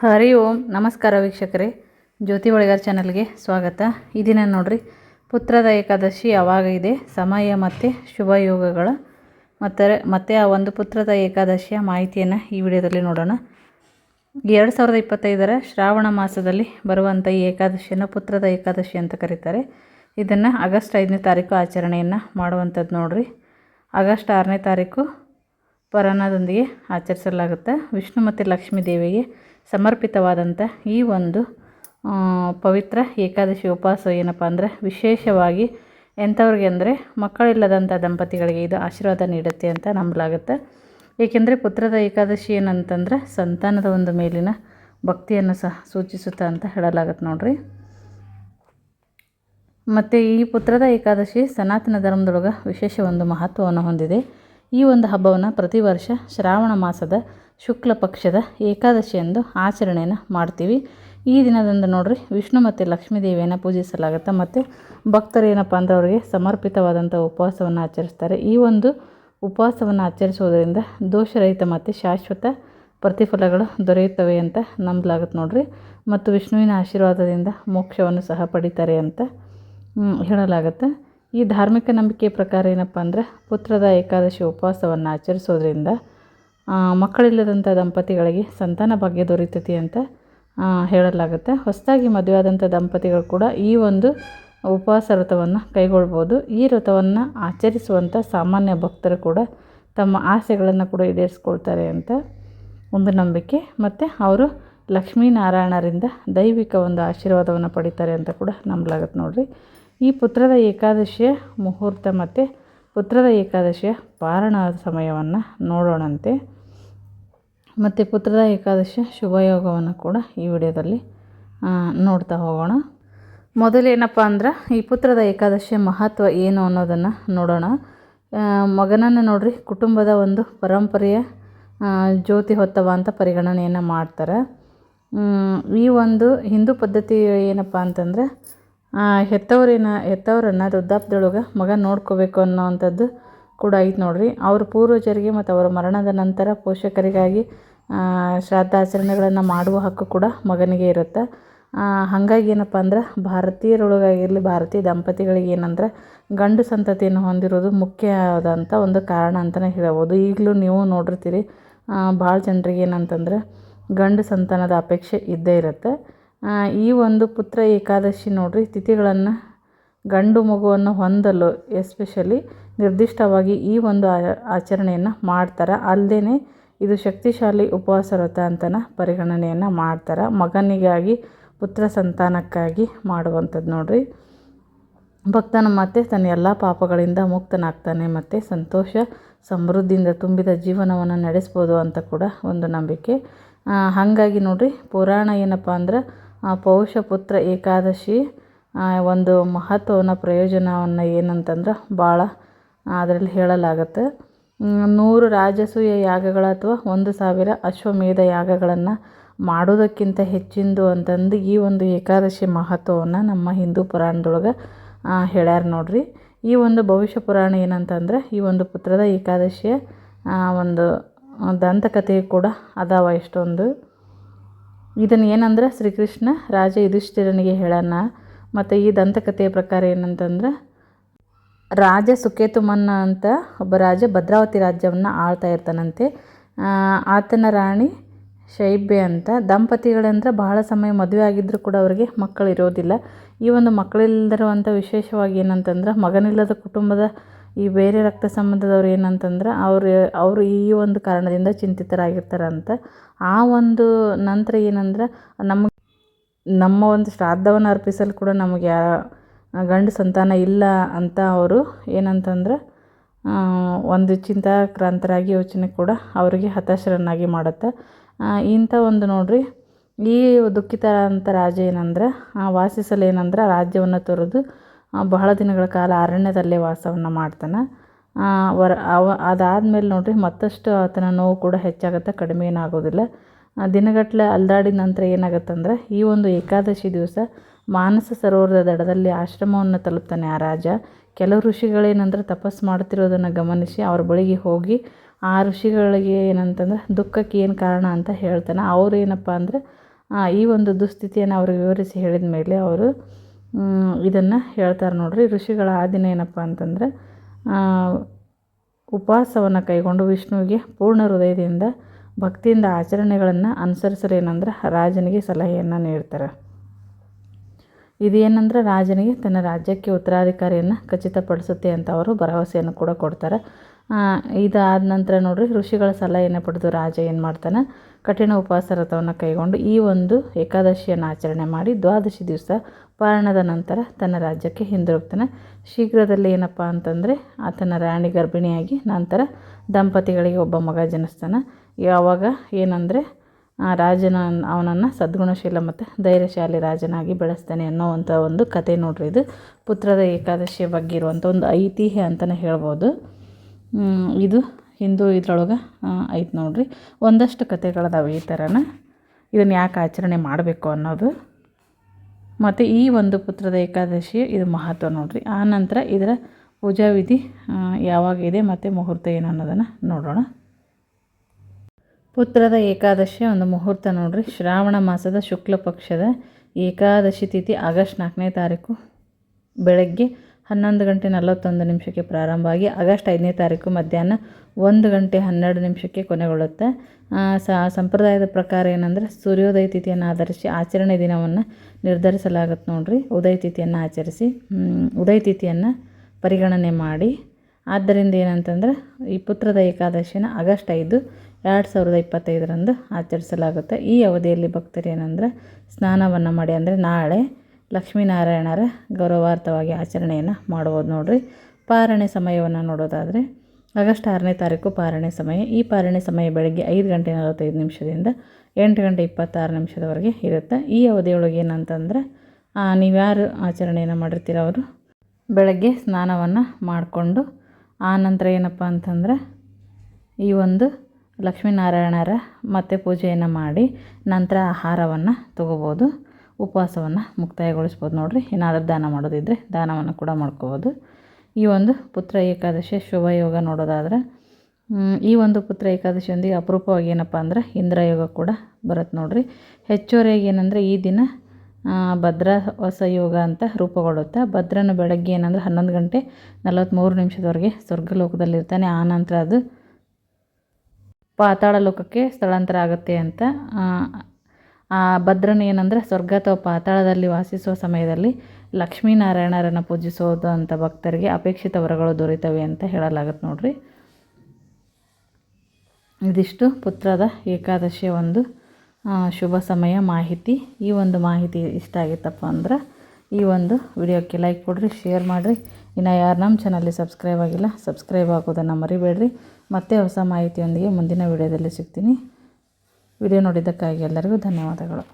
ಹರಿ ಓಂ. ನಮಸ್ಕಾರ ವೀಕ್ಷಕರೇ. ಜ್ಯೋತಿ ಒಳಗಾರ್ ಚಾನಲ್ಗೆ ಸ್ವಾಗತ. ಈ ದಿನ ನೋಡ್ರಿ ಪುತ್ರದ ಏಕಾದಶಿ ಯಾವಾಗ ಇದೆ, ಸಮಯ ಮತ್ತು ಶುಭ ಯೋಗಗಳ ಮತ್ತು ಮತ್ತು ಆ ಒಂದು ಪುತ್ರದ ಏಕಾದಶಿಯ ಮಾಹಿತಿಯನ್ನು ಈ ವಿಡಿಯೋದಲ್ಲಿ ನೋಡೋಣ. ಎರಡು ಸಾವಿರದ ಇಪ್ಪತ್ತೈದರ ಶ್ರಾವಣ ಮಾಸದಲ್ಲಿ ಬರುವಂಥ ಈ ಏಕಾದಶಿಯನ್ನು ಪುತ್ರದ ಏಕಾದಶಿ ಅಂತ ಕರೀತಾರೆ. ಇದನ್ನು ಆಗಸ್ಟ್ ಐದನೇ ತಾರೀಕು ಆಚರಣೆಯನ್ನು ಮಾಡುವಂಥದ್ದು ನೋಡ್ರಿ. ಆಗಸ್ಟ್ ಆರನೇ ತಾರೀಕು ಪರನದೊಂದಿಗೆ ಆಚರಿಸಲಾಗುತ್ತೆ. ವಿಷ್ಣು ಮತ್ತು ಲಕ್ಷ್ಮೀ ದೇವಿಗೆ ಸಮರ್ಪಿತವಾದಂಥ ಈ ಒಂದು ಪವಿತ್ರ ಏಕಾದಶಿ ಉಪವಾಸ ಏನಪ್ಪ ಅಂದರೆ ವಿಶೇಷವಾಗಿ ಎಂಥವ್ರಿಗೆ ಅಂದರೆ ಮಕ್ಕಳಿಲ್ಲದಂಥ ದಂಪತಿಗಳಿಗೆ ಇದು ಆಶೀರ್ವಾದ ನೀಡುತ್ತೆ ಅಂತ ನಂಬಲಾಗುತ್ತೆ. ಏಕೆಂದರೆ ಪುತ್ರದ ಏಕಾದಶಿ ಏನಂತಂದ್ರೆ ಸಂತಾನದ ಒಂದು ಮೇಲಿನ ಭಕ್ತಿಯನ್ನು ಸಹ ಸೂಚಿಸುತ್ತೆ ಅಂತ ಹೇಳಲಾಗುತ್ತೆ ನೋಡ್ರಿ. ಮತ್ತು ಈ ಪುತ್ರದ ಏಕಾದಶಿ ಸನಾತನ ಧರ್ಮದೊಳಗೆ ವಿಶೇಷ ಒಂದು ಮಹತ್ವವನ್ನು ಹೊಂದಿದೆ. ಈ ಒಂದು ಹಬ್ಬವನ್ನು ಪ್ರತಿ ವರ್ಷ ಶ್ರಾವಣ ಮಾಸದ ಶುಕ್ಲ ಪಕ್ಷದ ಏಕಾದಶಿ ಎಂದು ಆಚರಣೆಯನ್ನು ಮಾಡ್ತೀವಿ. ಈ ದಿನದಂದು ನೋಡ್ರಿ, ವಿಷ್ಣು ಮತ್ತು ಲಕ್ಷ್ಮೀ ದೇವಿಯನ್ನು ಪೂಜಿಸಲಾಗುತ್ತೆ ಮತ್ತು ಭಕ್ತರು ಏನಪ್ಪ ಅಂದ್ರೆ ಅವರಿಗೆ ಸಮರ್ಪಿತವಾದಂಥ ಉಪವಾಸವನ್ನು ಆಚರಿಸ್ತಾರೆ. ಈ ಒಂದು ಉಪವಾಸವನ್ನು ಆಚರಿಸುವುದರಿಂದ ದೋಷರಹಿತ ಮತ್ತು ಶಾಶ್ವತ ಪ್ರತಿಫಲಗಳು ದೊರೆಯುತ್ತವೆ ಅಂತ ನಂಬಲಾಗುತ್ತೆ ನೋಡ್ರಿ. ಮತ್ತು ವಿಷ್ಣುವಿನ ಆಶೀರ್ವಾದದಿಂದ ಮೋಕ್ಷವನ್ನು ಸಹ ಪಡಿತಾರೆ ಅಂತ ಹೇಳಲಾಗುತ್ತೆ. ಈ ಧಾರ್ಮಿಕ ನಂಬಿಕೆ ಪ್ರಕಾರ ಏನಪ್ಪ ಅಂದರೆ ಪುತ್ರದ ಏಕಾದಶಿ ಉಪವಾಸವನ್ನು ಆಚರಿಸೋದ್ರಿಂದ ಮಕ್ಕಳಿಲ್ಲದಂಥ ದಂಪತಿಗಳಿಗೆ ಸಂತಾನ ಭಾಗ್ಯ ದೊರೆಯುತ್ತದೆ ಅಂತ ಹೇಳಲಾಗುತ್ತೆ. ಹೊಸದಾಗಿ ಮದುವೆಯಾದಂಥ ದಂಪತಿಗಳು ಕೂಡ ಈ ಒಂದು ಉಪವಾಸ ವ್ರತವನ್ನು ಕೈಗೊಳ್ಬೋದು. ಈ ವ್ರತವನ್ನು ಆಚರಿಸುವಂಥ ಸಾಮಾನ್ಯ ಭಕ್ತರು ಕೂಡ ತಮ್ಮ ಆಸೆಗಳನ್ನು ಕೂಡ ಈಡೇರಿಸ್ಕೊಳ್ತಾರೆ ಅಂತ ಒಂದು ನಂಬಿಕೆ. ಮತ್ತು ಅವರು ಲಕ್ಷ್ಮೀನಾರಾಯಣರಿಂದ ದೈವಿಕ ಒಂದು ಆಶೀರ್ವಾದವನ್ನು ಪಡಿತಾರೆ ಅಂತ ಕೂಡ ನಂಬಲಾಗುತ್ತೆ ನೋಡಿರಿ. ಈ ಪುತ್ರದ ಏಕಾದಶಿಯ ಮುಹೂರ್ತ ಮತ್ತು ಪುತ್ರದ ಏಕಾದಶಿಯ ಪಾರಣ ಸಮಯವನ್ನು ನೋಡೋಣಂತೆ. ಮತ್ತು ಪುತ್ರದ ಏಕಾದಶಿ ಶುಭಯೋಗವನ್ನು ಕೂಡ ಈ ವಿಡಿಯೋದಲ್ಲಿ ನೋಡ್ತಾ ಹೋಗೋಣ. ಮೊದಲೇನಪ್ಪ ಅಂದ್ರೆ, ಈ ಪುತ್ರದ ಏಕಾದಶಿಯ ಮಹತ್ವ ಏನು ಅನ್ನೋದನ್ನು ನೋಡೋಣ. ಮಗನನ್ನು ನೋಡ್ರಿ, ಕುಟುಂಬದ ಒಂದು ಪರಂಪರೆಯ ಜ್ಯೋತಿ ಹೊತ್ತವ ಅಂತ ಪರಿಗಣನೆಯನ್ನು ಮಾಡ್ತಾರೆ. ಈ ಒಂದು ಹಿಂದೂ ಪದ್ಧತಿ ಏನಪ್ಪ ಅಂತಂದ್ರೆ ಹೆತ್ತವರಿನ ಹೆತ್ತವರೇನ, ಹೆತ್ತವರನ್ನು ವೃದ್ಧಾಪ್ದೊಳಗೆ ಮಗ ನೋಡ್ಕೋಬೇಕು ಅನ್ನೋವಂಥದ್ದು ಕೂಡ ಐತೆ ನೋಡ್ರಿ. ಅವ್ರ ಪೂರ್ವಜರಿಗೆ ಮತ್ತು ಅವರ ಮರಣದ ನಂತರ ಪೋಷಕರಿಗಾಗಿ ಆ, ಶ್ರಾದ್ದಾಚರಣೆಗಳನ್ನು ಮಾಡುವ ಹಕ್ಕು ಕೂಡ ಮಗನಿಗೆ ಇರುತ್ತೆ. ಹಾಗಾಗಿ ಏನಪ್ಪ ಅಂದ್ರೆ ಭಾರತೀಯರೊಳಗಾಗಿರಲಿ ಭಾರತೀಯ ದಂಪತಿಗಳಿಗೆ ಏನಂದ್ರೆ ಗಂಡು ಸಂತತಿಯನ್ನು ಹೊಂದಿರೋದು ಮುಖ್ಯವಾದಂಥ ಒಂದು ಕಾರಣ ಅಂತಲೇ ಹೇಳ್ಬೋದು. ಈಗಲೂ ನೀವು ನೋಡಿರ್ತೀರಿ ಭಾಳ ಜನರಿಗೆ ಏನಂತಂದ್ರೆ ಗಂಡು ಸಂತಾನದ ಅಪೇಕ್ಷೆ ಇದ್ದೇ ಇರುತ್ತೆ. ಈ ಒಂದು ಪುತ್ರ ಏಕಾದಶಿ ನೋಡ್ರಿ ತಿಥಿಗಳನ್ನು ಗಂಡು ಮಗುವನ್ನು ಹೊಂದಲು ಎಸ್ಪೆಷಲಿ ನಿರ್ದಿಷ್ಟವಾಗಿ ಈ ಒಂದು ಆಚರಣೆಯನ್ನು ಮಾಡ್ತಾರೆ. ಅಲ್ಲದೆ ಇದು ಶಕ್ತಿಶಾಲಿ ಉಪವಾಸ ವ್ರತ ಅಂತನ ಪರಿಗಣನೆಯನ್ನು ಮಾಡ್ತಾರೆ. ಮಗನಿಗಾಗಿ, ಪುತ್ರ ಸಂತಾನಕ್ಕಾಗಿ ಮಾಡುವಂಥದ್ದು ನೋಡ್ರಿ. ಭಕ್ತನ ಮತ್ತೆ ತನ್ನ ಎಲ್ಲ ಪಾಪಗಳಿಂದ ಮುಕ್ತನಾಗ್ತಾನೆ ಮತ್ತು ಸಂತೋಷ, ಸಮೃದ್ಧಿಯಿಂದ ತುಂಬಿದ ಜೀವನವನ್ನು ನಡೆಸ್ಬೋದು ಅಂತ ಕೂಡ ಒಂದು ನಂಬಿಕೆ. ಹಾಗಾಗಿ ನೋಡಿರಿ, ಪುರಾಣ ಏನಪ್ಪ ಅಂದ್ರೆ ಪೌಷ ಪುತ್ರ ಏಕಾದಶಿ ಒಂದು ಮಹತ್ವವನ್ನು ಪ್ರಯೋಜನವನ್ನು ಏನಂತಂದ್ರೆ ಭಾಳ ಅದರಲ್ಲಿ ಹೇಳಲಾಗುತ್ತೆ. ನೂರು ರಾಜಸೂಯ ಯಾಗಗಳ ಅಥವಾ ಒಂದು ಸಾವಿರ ಅಶ್ವಮೇಧ ಯಾಗಗಳನ್ನು ಮಾಡೋದಕ್ಕಿಂತ ಹೆಚ್ಚಿಂದು ಅಂತಂದು ಈ ಒಂದು ಏಕಾದಶಿ ಮಹತ್ವವನ್ನು ನಮ್ಮ ಹಿಂದೂ ಪುರಾಣದೊಳಗೆ ಹೇಳ್ಯಾರ ನೋಡ್ರಿ. ಈ ಒಂದು ಭವಿಷ್ಯ ಪುರಾಣ ಏನಂತಂದ್ರೆ ಈ ಒಂದು ಪುತ್ರದ ಏಕಾದಶಿಯ ಒಂದು ದಂತಕಥೆ ಕೂಡ ಅದಾವ ಎಷ್ಟೊಂದು. ಇದನ್ನು ಏನಂದ್ರೆ ಶ್ರೀಕೃಷ್ಣ ರಾಜ ಯುಧಿಷ್ಠಿರನಿಗೆ ಹೇಳೋಣ ಮತ್ತು ಈ ದಂತಕಥೆಯ ಪ್ರಕಾರ ಏನಂತಂದ್ರೆ ರಾಜ ಸುಕೇತುಮನ್ನ ಅಂತ ಒಬ್ಬ ರಾಜ ಭದ್ರಾವತಿ ರಾಜ್ಯವನ್ನು ಆಳ್ತಾ ಇರ್ತಾನಂತೆ. ಆತನ ರಾಣಿ ಶೈಬ್ಯ ಅಂತ. ದಂಪತಿಗಳಂದ್ರೆ ಬಹಳ ಸಮಯ ಮದುವೆ ಆಗಿದ್ದರೂ ಕೂಡ ಅವರಿಗೆ ಮಕ್ಕಳು ಇರೋದಿಲ್ಲ. ಈ ಒಂದು ಮಕ್ಕಳಿಲ್ಲದಿರುವಂಥ ವಿಶೇಷವಾಗಿ ಏನಂತಂದ್ರೆ ಮಗನಿಲ್ಲದ ಕುಟುಂಬದ ಈ ಬೇರೆ ರಕ್ತ ಸಂಬಂಧದವ್ರು ಏನಂತಂದ್ರೆ ಅವರು ಅವರು ಈ ಒಂದು ಕಾರಣದಿಂದ ಚಿಂತಿತರಾಗಿರ್ತಾರಂತ. ಆ ಒಂದು ನಂತರ ಏನಂದ್ರೆ ನಮಗೆ ನಮ್ಮ ಒಂದು ಶ್ರಾದ್ದವನ್ನು ಅರ್ಪಿಸಲು ಕೂಡ ನಮಗೆ ಗಂಡು ಸಂತಾನ ಇಲ್ಲ ಅಂತ ಅವರು ಏನಂತಂದ್ರೆ ಒಂದು ಚಿಂತಾಕ್ರಾಂತರಾಗಿ ಯೋಚನೆ ಕೂಡ ಅವರಿಗೆ ಹತಾಶರನ್ನಾಗಿ ಮಾಡುತ್ತೆ. ಇಂಥ ಒಂದು ನೋಡ್ರಿ, ಈ ದುಃಖಿತ ಅಂತ ರಾಜ ಏನಂದ್ರೆ ವಾಸಿಸಲು ಏನಂದ್ರೆ ರಾಜ್ಯವನ್ನು ತೊರೆದು ಬಹಳ ದಿನಗಳ ಕಾಲ ಅರಣ್ಯದಲ್ಲೇ ವಾಸವನ್ನು ಮಾಡ್ತಾನೆ. ವರ, ಅವ, ಅದಾದಮೇಲೆ ನೋಡಿರಿ, ಮತ್ತಷ್ಟು ಆತನ ನೋವು ಕೂಡ ಹೆಚ್ಚಾಗುತ್ತೆ, ಕಡಿಮೆ ಏನಾಗೋದಿಲ್ಲ. ದಿನಗಟ್ಟಲೆ ಅಲ್ದಾಡಿದ ನಂತರ ಏನಾಗುತ್ತಂದ್ರೆ, ಈ ಒಂದು ಏಕಾದಶಿ ದಿವಸ ಮಾನಸ ಸರೋವರದ ದಡದಲ್ಲಿ ಆಶ್ರಮವನ್ನು ತಲುಪ್ತಾನೆ ಆ ರಾಜ. ಕೆಲವು ಋಷಿಗಳೇನಂದ್ರೆ ತಪಸ್ಸು ಮಾಡ್ತಿರೋದನ್ನು ಗಮನಿಸಿ ಅವ್ರ ಬಳಿಗೆ ಹೋಗಿ ಆ ಋಷಿಗಳಿಗೆ ಏನಂತಂದ್ರೆ ದುಃಖಕ್ಕೆ ಏನು ಕಾರಣ ಅಂತ ಹೇಳ್ತಾನೆ. ಅವ್ರು ಏನಪ್ಪ ಅಂದರೆ ಈ ಒಂದು ದುಸ್ಥಿತಿಯನ್ನು ಅವ್ರಿಗೆ ವಿವರಿಸಿ ಹೇಳಿದ ಮೇಲೆ ಅವರು ಇದನ್ನು ಹೇಳ್ತಾರೆ ನೋಡ್ರಿ. ಋಷಿಗಳ ಆದಿನ ಏನಪ್ಪ ಅಂತಂದರೆ ಉಪವಾಸವನ್ನು ಕೈಗೊಂಡು ವಿಷ್ಣುವಿಗೆ ಪೂರ್ಣ ಹೃದಯದಿಂದ ಭಕ್ತಿಯಿಂದ ಆಚರಣೆಗಳನ್ನು ಅನುಸರಿಸಲೇನಂದ್ರೆ ರಾಜನಿಗೆ ಸಲಹೆಯನ್ನು ನೀಡ್ತಾರೆ. ಇದೇನಂದ್ರೆ ರಾಜನಿಗೆ ತನ್ನ ರಾಜ್ಯಕ್ಕೆ ಉತ್ತರಾಧಿಕಾರಿಯನ್ನು ಖಚಿತಪಡಿಸುತ್ತೆ ಅಂತ ಅವರು ಭರವಸೆಯನ್ನು ಕೂಡ ಕೊಡ್ತಾರೆ. ಇದಾದ ನಂತರ ನೋಡಿರಿ, ಋಷಿಗಳ ಸಲಹೆಯನ್ನು ಪಡೆದು ರಾಜ ಏನು ಮಾಡ್ತಾನೆ? ಕಠಿಣ ಉಪವಾಸ ವ್ರತವನ್ನು ಕೈಗೊಂಡು ಈ ಒಂದು ಏಕಾದಶಿಯನ್ನು ಆಚರಣೆ ಮಾಡಿ ದ್ವಾದಶಿ ದಿವಸ ಪಾರಣದ ನಂತರ ತನ್ನ ರಾಜ್ಯಕ್ಕೆ ಹಿಂದಿರುಗ್ತಾನೆ. ಶೀಘ್ರದಲ್ಲಿ ಏನಪ್ಪ ಅಂತಂದರೆ, ಆತನ ರಾಣಿ ಗರ್ಭಿಣಿಯಾಗಿ ನಂತರ ದಂಪತಿಗಳಿಗೆ ಒಬ್ಬ ಮಗ ಜನಿಸ್ತಾನೆ. ಯಾವಾಗ? ಏನಂದರೆ ರಾಜನ ಅವನನ್ನು ಸದ್ಗುಣಶೀಲ ಮತ್ತು ಧೈರ್ಯಶಾಲಿ ರಾಜನಾಗಿ ಬೆಳೆಸ್ತಾನೆ ಅನ್ನೋವಂಥ ಒಂದು ಕತೆ ನೋಡ್ರಿ ಇದು. ಪುತ್ರದ ಏಕಾದಶಿಯ ಬಗ್ಗೆ ಇರುವಂಥ ಒಂದು ಐತಿಹ್ಯ ಅಂತಲೇ ಹೇಳ್ಬೋದು. ಇದು ಹಿಂದೂ ಇದ್ರೊಳಗೆ ಐತೆ ನೋಡ್ರಿ. ಒಂದಷ್ಟು ಕತೆಗಳದಾವೆ ಈ ಥರನ ಇದನ್ನು ಯಾಕೆ ಆಚರಣೆ ಮಾಡಬೇಕು ಅನ್ನೋದು. ಮತ್ತು ಈ ಒಂದು ಪುತ್ರದ ಏಕಾದಶಿ ಇದು ಮಹತ್ವ ನೋಡ್ರಿ. ಆ ನಂತರ ಇದರ ಪೂಜಾ ವಿಧಿ ಯಾವಾಗಿದೆ ಮತ್ತು ಮುಹೂರ್ತ ಏನು ಅನ್ನೋದನ್ನು ನೋಡೋಣ. ಪುತ್ರದ ಏಕಾದಶಿ ಒಂದು ಮುಹೂರ್ತ ನೋಡ್ರಿ. ಶ್ರಾವಣ ಮಾಸದ ಶುಕ್ಲ ಪಕ್ಷದ ಏಕಾದಶಿ ತಿಥಿ ಆಗಸ್ಟ್ ನಾಲ್ಕನೇ ತಾರೀಕು ಬೆಳಗ್ಗೆ ಹನ್ನೊಂದು ಗಂಟೆ ನಲವತ್ತೊಂದು ನಿಮಿಷಕ್ಕೆ ಪ್ರಾರಂಭ ಆಗಿ ಆಗಸ್ಟ್ ಐದನೇ ತಾರೀಕು ಮಧ್ಯಾಹ್ನ ಒಂದು ಗಂಟೆ ಹನ್ನೆರಡು ನಿಮಿಷಕ್ಕೆ ಕೊನೆಗೊಳ್ಳುತ್ತೆ. ಸಂಪ್ರದಾಯದ ಪ್ರಕಾರ ಏನಂದರೆ ಸೂರ್ಯೋದಯ ತಿಥಿಯನ್ನು ಆಧರಿಸಿ ಆಚರಣೆ ದಿನವನ್ನು ನಿರ್ಧರಿಸಲಾಗುತ್ತೆ ನೋಡಿರಿ. ಉದಯ ತಿಥಿಯನ್ನು ಆಚರಿಸಿ ಉದಯ ತಿಥಿಯನ್ನು ಪರಿಗಣನೆ ಮಾಡಿ. ಆದ್ದರಿಂದ ಏನಂತಂದ್ರೆ ಈ ಪುತ್ರದ ಏಕಾದಶಿನ ಆಗಸ್ಟ್ ಐದು ಎರಡು ಸಾವಿರದ ಇಪ್ಪತ್ತೈದರಂದು ಆಚರಿಸಲಾಗುತ್ತೆ. ಈ ಅವಧಿಯಲ್ಲಿ ಭಕ್ತರು ಏನಂದ್ರೆ, ಸ್ನಾನವನ್ನು ಮಾಡಿ ಅಂದರೆ ನಾಳೆ ಲಕ್ಷ್ಮೀನಾರಾಯಣರ ಗೌರವಾರ್ಥವಾಗಿ ಆಚರಣೆಯನ್ನು ಮಾಡ್ಬೋದು ನೋಡಿರಿ. ಪಾರಣೆ ಸಮಯವನ್ನು ನೋಡೋದಾದರೆ, ಆಗಸ್ಟ್ ಆರನೇ ತಾರೀಕು ಪಾರಣೆ ಸಮಯ. ಈ ಪಾರಣೆ ಸಮಯ ಬೆಳಗ್ಗೆ ಐದು ಗಂಟೆ ನಲವತ್ತೈದು ನಿಮಿಷದಿಂದ ಎಂಟು ಗಂಟೆ ಇಪ್ಪತ್ತಾರು ನಿಮಿಷದವರೆಗೆ ಇರುತ್ತೆ. ಈ ಅವಧಿಯೊಳಗೆ ಏನಂತಂದ್ರೆ ನೀವ್ಯಾರು ಆಚರಣೆಯನ್ನು ಮಾಡಿರ್ತೀರ ಅವರು, ಬೆಳಗ್ಗೆ ಸ್ನಾನವನ್ನು ಮಾಡಿಕೊಂಡು ಆನಂತರ ನಂತರ ಏನಪ್ಪ ಅಂತಂದ್ರೆ, ಈ ಒಂದು ಲಕ್ಷ್ಮೀನಾರಾಯಣರ ಮತ್ತೆ ಪೂಜೆಯನ್ನು ಮಾಡಿ ನಂತರ ಆಹಾರವನ್ನು ತಗೋಬೋದು, ಉಪವಾಸವನ್ನು ಮುಕ್ತಾಯಗೊಳಿಸ್ಬೋದು. ನೋಡಿರಿ, ಏನಾದರೂ ದಾನ ಮಾಡೋದಿದ್ದರೆ ದಾನವನ್ನು ಕೂಡ ಮಾಡ್ಕೋಬೋದು. ಈ ಒಂದು ಪುತ್ರ ಏಕಾದಶಿ ಶುಭ ಯೋಗ ನೋಡೋದಾದ್ರೆ ಈ ಒಂದು ಪುತ್ರ ಏಕಾದಶಿಯೊಂದಿಗೆ ಅಪರೂಪವಾಗಿ ಏನಪ್ಪ ಅಂದ್ರೆ ಇಂದ್ರಯೋಗ ಕೂಡ ಬರುತ್ತೆ ನೋಡಿರಿ. ಹೆಚ್ಚುವರಿಯಾಗಿ ಏನಂದರೆ ಈ ದಿನ ಭದ್ರ ಹೊಸ ಯೋಗ ಅಂತ ರೂಪುಗೊಳ್ಳುತ್ತೆ. ಭದ್ರನ ಬೆಳಗ್ಗೆ ಏನಂದರೆ ಹನ್ನೊಂದು ಗಂಟೆ ನಲವತ್ತ್ಮೂರು ನಿಮಿಷದವರೆಗೆ ಸ್ವರ್ಗಲೋಕದಲ್ಲಿರ್ತಾನೆ. ಆನಂತರ ಅದು ಪಾತಾಳ ಲೋಕಕ್ಕೆ ಸ್ಥಳಾಂತರ ಆಗುತ್ತೆ ಅಂತ, ಆ ಭದ್ರನ ಏನಂದರೆ ಸ್ವರ್ಗ ಅಥವಾ ಪಾತಾಳದಲ್ಲಿ ವಾಸಿಸುವ ಸಮಯದಲ್ಲಿ ಲಕ್ಷ್ಮೀನಾರಾಯಣರನ್ನು ಪೂಜಿಸೋದು ಅಂತ ಭಕ್ತರಿಗೆ ಅಪೇಕ್ಷಿತ ವರಗಳು ದೊರೀತವೆ ಅಂತ ಹೇಳಲಾಗುತ್ತೆ ನೋಡ್ರಿ. ಇದಿಷ್ಟು ಪುತ್ರದ ಏಕಾದಶಿಯ ಒಂದು ಶುಭ ಸಮಯ ಮಾಹಿತಿ. ಈ ಒಂದು ಮಾಹಿತಿ ಇಷ್ಟ ಆಗಿತ್ತಪ್ಪ ಅಂದ್ರೆ ಈ ಒಂದು ವಿಡಿಯೋಕ್ಕೆ ಲೈಕ್ ಕೊಡಿರಿ ಶೇರ್ ಮಾಡಿರಿ. ಇನ್ನು ಯಾರು ನಮ್ಮ ಚಾನಲ್ಲಿ ಸಬ್ಸ್ಕ್ರೈಬ್ ಆಗಿಲ್ಲ ಸಬ್ಸ್ಕ್ರೈಬ್ ಆಗೋದನ್ನು ಮರಿಬೇಡ್ರಿ. ಮತ್ತೆ ಹೊಸ ಮಾಹಿತಿಯೊಂದಿಗೆ ಮುಂದಿನ ವಿಡಿಯೋದಲ್ಲಿ ಸಿಗ್ತೀನಿ. ವಿಡಿಯೋ ನೋಡಿದ್ದಕ್ಕಾಗಿ ಎಲ್ಲರಿಗೂ ಧನ್ಯವಾದಗಳು.